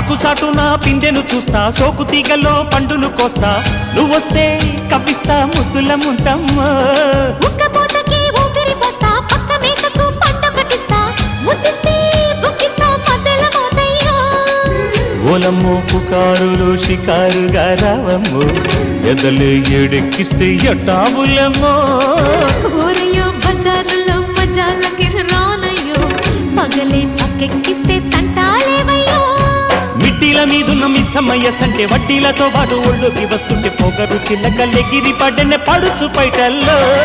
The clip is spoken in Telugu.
చాటున పిందెను చూస్తా సోకు తీగల్లో పండును కోస్తా. నువ్వొస్తే కప్పిస్తా ముద్దుల ముంటమ్మా ఓలమ్మో పుకారులు షికారుగా రావమ్మో. ఎదలు ఎడెక్కిస్తే ఎట్టాబులమ్మో మీదున్న మిస్సమ్మయ్య సంటే వడ్డీలతో పాటు ఒళ్ళోకి వస్తుంటే పొగరు చిల్లకల్లెగిరి పడ్డనే పడుచు పైటల్లో.